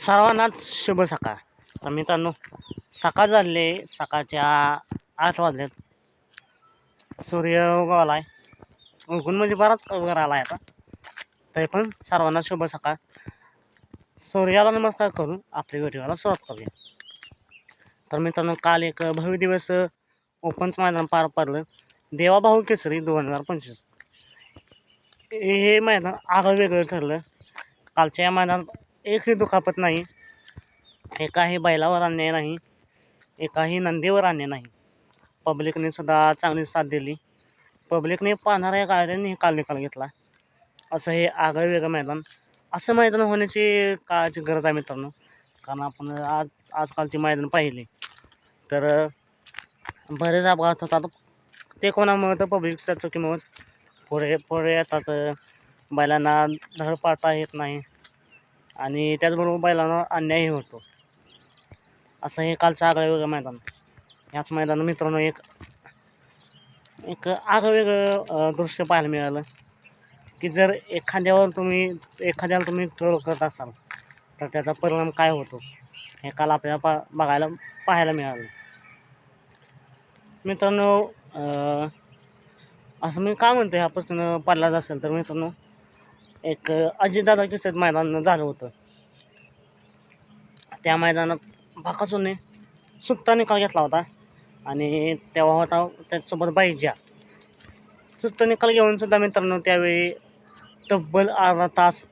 सर्वांनाच शुभ सकाळ. तर मित्रांनो सकाळ झाले. सकाळच्या आठ वाजलेत. सूर्य उगवला आहे. उगून म्हणजे बराच वर आला आहे आता. तरी पण सर्वांना शुभ सकाळ. सूर्याला नमस्कार करून आपल्या व्हिडिओला सुरुवात करूया. तर मित्रांनो काल एक भव्य दिवस ओपनच मैदान पार पडलं. देवाभाऊ केसरी दोन हजार पंचवीस. हे मैदान आगळं वेगळं ठरलं. कालच्या या मैदानात एकही दुखापत नाही. एकाही बैलावर अन्याय नाही. एकाही नंदीवर अन्याय नाही. पब्लिकने सुद्धा चांगली साथ दिली. पब्लिकने पाहणाऱ्या गाड्यांनी काल निकाल घेतला. असं हे आगळं वेगळं मैदान असं मैदान होण्याची काळाची गरज आहे मित्रांनो. कारण आपण आज आजकालची मैदान पाहिले. तर बरेच अपघात होतात. ते कोणामुळे? तर पब्लिकच्या चुकीमुळे पुढे पुढे येतात. बैलांना धड पाडता येत नाही. आणि त्याचबरोबर बैलांना अन्यायही होतो. असं हे कालचं आगळं वेगळं मैदान. याच मैदान मित्रांनो एक एक आगळं वेगळं दृश्य पाहायला मिळालं. की जर एखाद्यावर तुम्ही एखाद्याला तुम्ही ट्रोल करत असाल तर त्याचा परिणाम काय होतो? हे काल आपल्याला पा बघायला पाहायला मिळालं. मित्रांनो असं मी काय म्हणतो ह्या प्रश्न पडलाच असेल तर मित्रांनो एक अजितदादा किस्सेत मैदान झालं होतं. त्या मैदानात बाकासूरने सुट्टा निकाल घेतला होता. आणि तेव्हा होता त्याच्यासोबत बाईजा सुट्टा निकाल घेऊन सुद्धा मित्रांनो त्यावेळी तब्बल अर्धा तास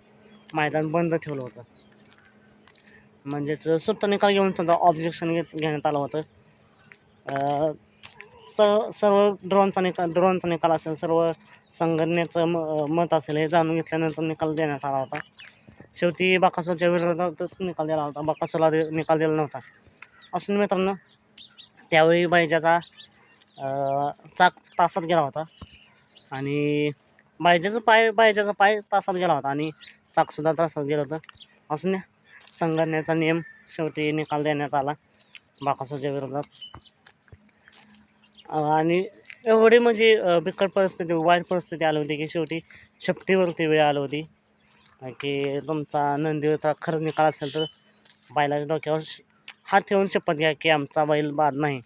मैदान बंद ठेवलं होतं. म्हणजेच सुट्टा निकाल घेऊनसुद्धा ऑब्जेक्शन घेत घेण्यात आलं होतं. स सर्व सर्व ड्रोनचा निकाल ड्रोनचा निकाल असेल सर्व संघटनेचं म मत असेल हे जाणून घेतल्यानंतर निकाल देण्यात आला होता. शेवटी बाकासूरच्या विरोधातच निकाल दिला होता. बाकासूरला दे निकाल दिला नव्हता. असून मित्रांनो त्यावेळी बायजाचा चाक तासात गेला होता. आणि बायजाचं पाय बायजाचा पाय तासात गेला होता आणि चाकसुद्धा तासात गेलं होतं. असून संघटनेचा नियम शेवटी निकाल देण्यात आला बाकासूरच्या विरोधात. आणि एवढी म्हणजे बिकट परिस्थिती वाईट परिस्थिती आली होती की शेवटी शक्तीवरती वेळ आली होती. की तुमचा नंदीवरचा खरं निकाल असेल तर बैलाच्या डोक्यावर श- हात ठेवून शपथ घ्या की आमचा बैल बाद नाही.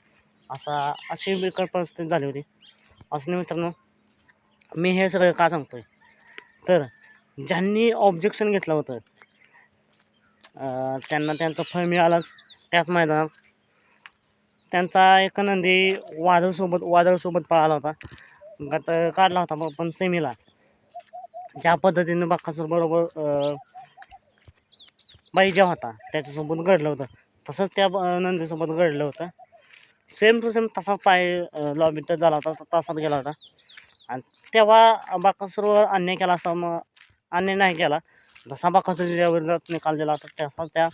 असा अशी बिकट परिस्थिती झाली होती. असं मित्रांनो मी हे सगळं का सांगतो आहे तर ज्यांनी ऑब्जेक्शन घेतलं होतं त्यांना त्यांचं फळ मिळालंच त्याच मैदानात. त्यांचा एक नंदी वादळसोबत वादळसोबत पळाला होता. गट काढला होता पण सेमीला. ज्या पद्धतीनं बाकासूर बरोबर अं, बाईजा होता त्याच्यासोबत घडलं होतं. तसंच त्या ब- नंदीसोबत घडलं होतं. सेम टू सेम तसा पाय लॉबीत झाला होता तसाच गेला होता. आणि तेव्हा बाकासूरवर अन्याय केला असा मग अन्याय नाही केला. जसा बाकासूरच्या विरोधात निकाल दिला होता तसा त्या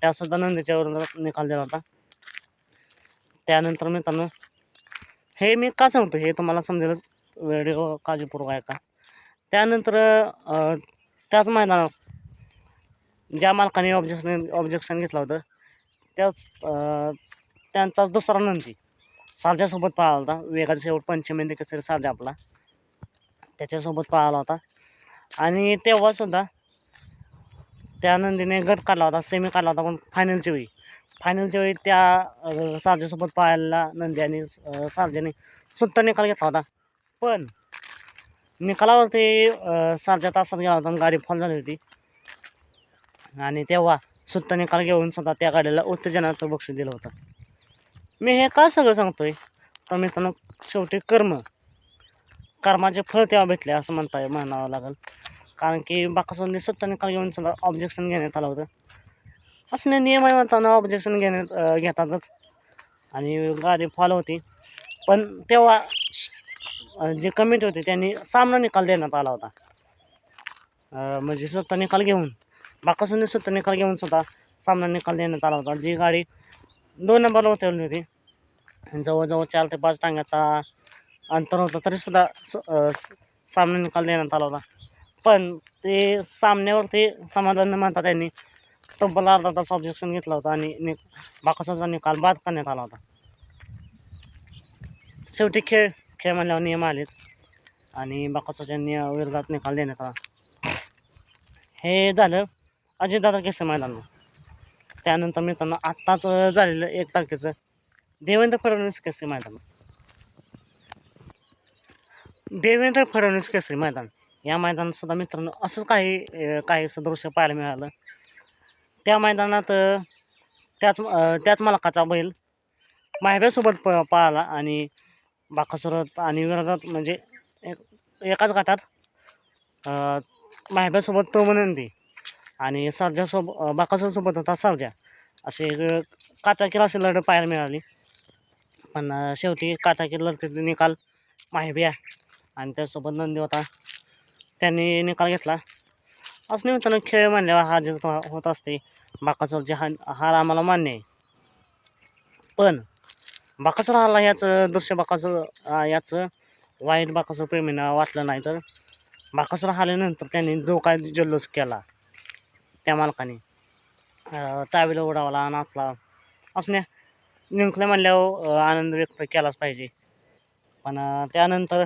त्यासुद्धा नंदीच्या विरोधात निकाल दिला होता. त्यानंतर मित्रांनो हे मी का सांगतो हे तुम्हाला समजेलच. व्हिडिओ काळजीपूर्वक आहे का त्यानंतर त्याच मैदानात ज्या मालकाने ऑब्जेक्शन ऑब्जेक्शन घेतलं होतं त्याच त्यांचाच दुसरा नंदी सारजासोबत पाळला होता. वेगाचा शेवट पंचमेंदी कसरी सारजा आपला त्याच्यासोबत पाळला होता. आणि तेव्हासुद्धा त्या नंदीने गट काढला होता सेमी काढला होता पण फायनलच्या वेळी. फायनलच्या वेळी त्या सारजासोबत पाळलेला नंदी आणि सारजाने सुट्टा निकाल घेतला होता. पण निकालावरती अं, तासात गेला होता गाडी फॉल झाली होती. आणि तेव्हा सुट्टा निकाल घेऊन सुद्धा त्या गाडीला उत्तेजनाचं बक्षीस दिलं होतं. मी हे का सगळं सांगतोय? तर मित्रांनो शेवटी कर्म. कर्माचे फळ तेव्हा भेटले असं म्हणता म्हणावं लागेल. कारण की बाकासोनी सुट्टा निकाल घेऊन सुद्धा ऑब्जेक्शन घेण्यात आलं होतं. असं नाही नियम आहे म्हणताना ऑब्जेक्शन घेण्यात घेतातच. आणि गाडी फॉल होती. पण तेव्हा जे कमिटी होते त्यांनी सामना निकाल देण्यात आला होता. म्हणजे स्वतः निकाल घेऊन बाकासून स्वतः निकाल घेऊन स्वतः सामना निकाल देण्यात आला होता. जी गाडी दोन नंबरला उतरली होती. जवळजवळ चार ते पाच टांग्याचा अंतर होतं तरीसुद्धा स- सामना निकाल देण्यात आला होता. पण ते सामन्यावरती समाधान न मानता त्यांनी तब्बल अर्धा तास ऑब्जेक्शन घेतला होता आणि नि बाकासाचा निकाल बाद करण्यात आला होता. शेवटी खेळ खेळ म्हणल्यावर नियम आलेच. आणि बाकासाच्या निय विरोधात निकाल देण्यात आला. हे झालं अजितदादा केसर मैदान त्यानंतर मित्रांनो आत्ताच झालेलं एक तारखेचं देवेंद्र फडणवीस केसरी मैदान. देवेंद्र फडणवीस केसरी मैदान. या मैदानातसुद्धा मित्रांनो असंच काही काही दृश्य पाहायला मिळालं. त्या मैदानात त्याच त्याच मालकाचा बैल मायब्यासोबत प पाळाला आणि बाकासुरात आणि विरोधात म्हणजे एक एकाच गटात अं, माहिब्यासोबत तो म्हणते आणि सर्जासोबत बाकासोबत होता सरजा. असे एक काटाकीर अशी लढत पाहायला मिळाली. पण शेवटी काटाकीर लढतीत निकाल माहिब्या आणि त्यासोबत नंदी होता. त्यांनी निकाल घेतला. असं निमित्तानं खेळ म्हणल्यावर हा जे होत असते. बाकासोरची हा हार आम्हाला मान्य आहे. पण बाकासूर हरला याचं दृश्य बाकासूर याचं. वाईट बाकासूर प्रेमींना वाटलं नाही तर. बाकासूर राहिल्यानंतर त्यांनी जो काय जल्लोष केला त्या मालकाने. तावेला उडावला नाचला. असं नाही जिंकले म्हणल्यावर आनंद व्यक्त केलाच पाहिजे. पण त्यानंतर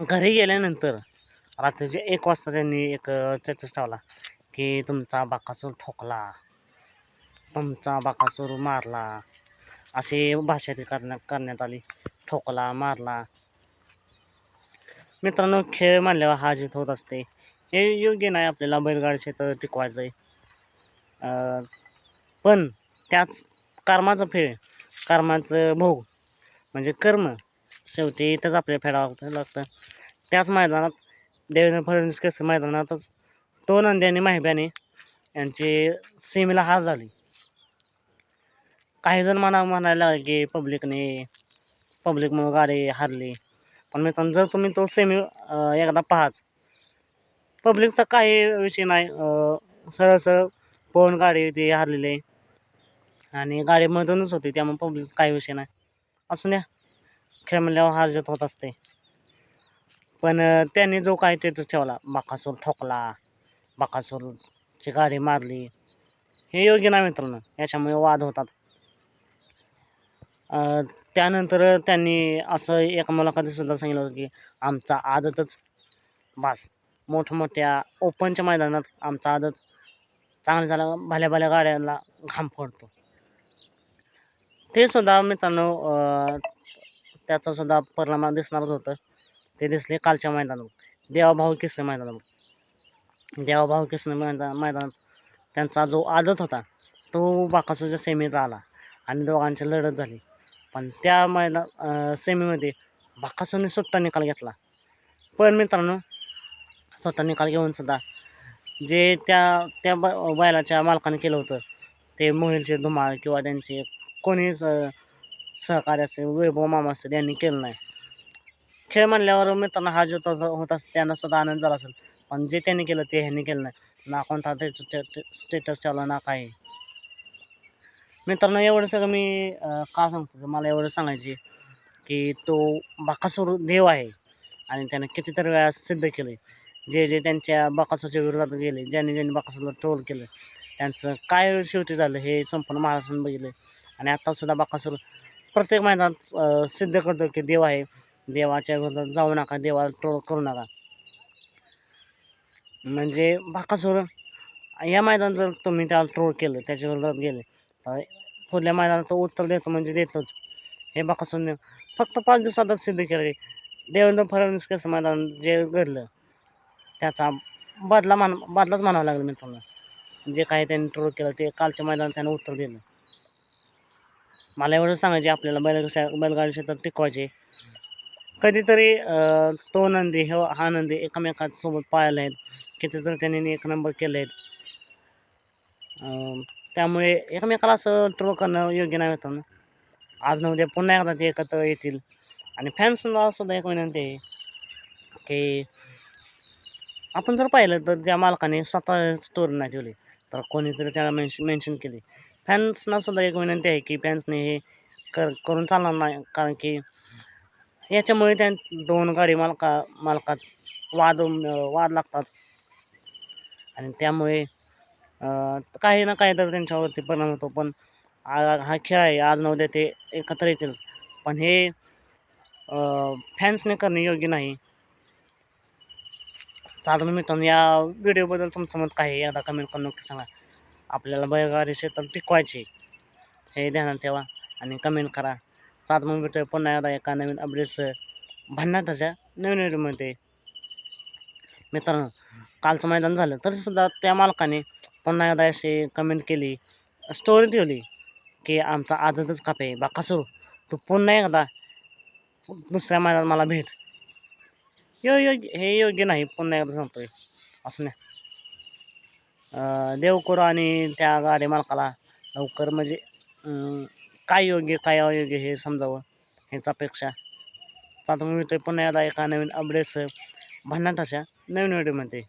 घरी गेल्यानंतर रात्रीचे एक वाजता त्यांनी एक स्टेटस ठेवला की तुमचा बाकासूर ठोकला. तुमचा बाकासूर मारला. असे भाषेत करण्यात करण्यात आली. ठोकला मारला. मित्रांनो खेळ मानल्यावर हा जीत होत असते. हे योग्य नाही आपल्याला बैलगाडी क्षेत्र टिकवायचं आहे पण त्याच कर्माचं फेळ कर्माचं भोग म्हणजे कर्म शेवटी इथंच आपल्याला फेडावं लागतं त्याच मैदानात देवेंद्र फडणवीस कसं मैदानातच तो नंदी माहिब्याने यांची सीमेला हार झाली. काही जण म्हणा म्हणायला लागले की पब्लिकने पब्लिकमुळं गाडी हारली. पण मित्रांनो जर तुम्ही तो सेमी एकदा पाहाच. पब्लिकचा काही विषय नाही. सरळ सरळ पोहून गाडी ती हारलेली. आहे आणि गाडीमधूनच होती त्यामुळे पब्लिकचा काही विषय नाही. असून द्या. खेळ म्हणल्यावर हार होत असते. पण त्यांनी जो काही त्याच ठेवला बाकासूर ठोकला बाकासूरची गाडी मारली हे योग्य नाही मित्रांनो. याच्यामुळे वाद होतात. त्यानंतर त्यांनी असं एका मुलाखतीतसुद्धा सांगितलं होतं की आमचा आदतच बास. मोठमोठ्या ओपनच्या मैदानात आमचा आदत चांगलं झालं भल्या भल्या गाड्यांना घाम फोडतो. ते सुद्धा मित्रांनो त्याचासुद्धा परिणाम दिसणारच होतं. ते दिसले कालच्या मैदानात देवाभाऊ किसरे मैदानात देवाभाऊ किसरे मैदान मैदानात त्यांचा जो आदत होता तो बाकासूच्या सेमीत आला आणि दोघांची लढत झाली. पण त्या मैदान सेमीमध्ये बाकासूरने सुट्टा निकाल घेतला. पण मित्रांनो सुट्टा निकाल घेऊन सुद्धा जे त्या त्या ब बैलाच्या मालकाने केलं होतं ते मोहिलचे धुमाळ किंवा त्यांचे कोणी स सहकार्य असेल वैभव मामा असतील यांनी केलं नाही. खेळ म्हणल्यावर मित्रांनो हा जो होता होत असतो त्यांना सुद्धा आनंद झाला असेल. पण जे त्यांनी केलं ते ह्यांनी केलं नाही. ना कोणता त्याचं स्टेटस ठेवला ना काही. मित्रांनो एवढं सगळं मी अं, का सांगतो? तर मला एवढं सांगायचे की तो बाकासूर देव आहे आणि त्यानं कितीतरी वेळा सिद्ध केले जे जे त्यांच्या बाकासूरच्या विरोधात गेले ज्यांनी ज्यांनी बाकासूरला ट्रोल केलं त्यांचं काय शेवटी झालं हे संपूर्ण महाराष्ट्रानं बघितलं आणि आत्तासुद्धा बाकासूर प्रत्येक मैदानात अं, सिद्ध करतो की देव आहे. देवाच्या विरोधात जाऊ नका देवाला ट्रोल करू नका. म्हणजे बाकासूर या मैदान जर तुम्ही त्याला ट्रोल केलं त्याच्या विरोधात गेले पुढल्या मैदानात तो उत्तर देतो म्हणजे देतोच. हे बाकासूरने फक्त पाच दिवसातच सिद्ध केले देवेंद्र फडणवीस कसं मैदान जे घडलं त्याचा बदला मान बदलाच म्हणावा लागला मित्रांनो जे काही त्यांनी ट्रोल केलं ते कालच्या मैदानात त्यानं उत्तर दिलं. मला एवढं सांगायचे आपल्याला बैल बैलगाडी क्षेत्रात टिकवायचे. कधीतरी तो नंदी हे हा नंदी एकमेकांसोबत पाळायला आहेत. कितीतरी त्यांनी एक नंबर केले आहेत. त्यामुळे एकमेकाला असं ट्रोल करणं योग्य नाही होतं आज न उद्या पुन्हा एकदा ते एकत्र येतील. आणि फॅन्सला सुद्धा एक विनंती आहे की आपण जर पाहिलं तर त्या मालकाने स्वतः स्टोरी नाही ठेवली तर कोणीतरी त्याला मेन्शन मेन्शन केली. फॅन्सना सुद्धा एक विनंती आहे की फॅन्सने हे कर करून चालणार नाही. कारण की याच्यामुळे त्या दोन गाडी मालका मालकात वाद वाद लागतात. आणि त्यामुळे काही ना काही तर त्यांच्यावरती परिणाम होतो. पण आ- हा खेळ आहे. आज नऊ उद्या ते एकत्र येतील. पण हे फॅन्सने करणे योग्य नाही. चालतं मित्रांनो या व्हिडिओबद्दल तुमचं मत काय आहे? एकदा कमेंट करून नक्की सांगा. आपल्याला बैलगाडी शेतात टिकवायचे हे ध्यानात ठेवा आणि कमेंट करा. सात मग भेटूया पुन्हा एकदा एका नवीन अपडेट्स भन्नाटाच्या नवीन व्हिडिओमध्ये. मित्रांनो कालचं मैदान झालं. तरीसुद्धा त्या मालकाने पुन्हा एकदा अशी कमेंट केली. स्टोरी ठेवली की आमचा आदतच कापे बाकासूर तू पुन्हा एकदा दुसऱ्या मैदानात मला भेट. यो योग्य हे योग्य नाही. पुन्हा एकदा सांगतोय. असं नाही. देव करू आणि त्या गाडी मालकाला लवकर म्हणजे काय योग्य काय अयोग्य हे समजावं हेच अपेक्षा. आता मी भेटूया पुन्हा एकदा एका नवीन अपडेट्स अशा नवीन व्हिडिओमध्ये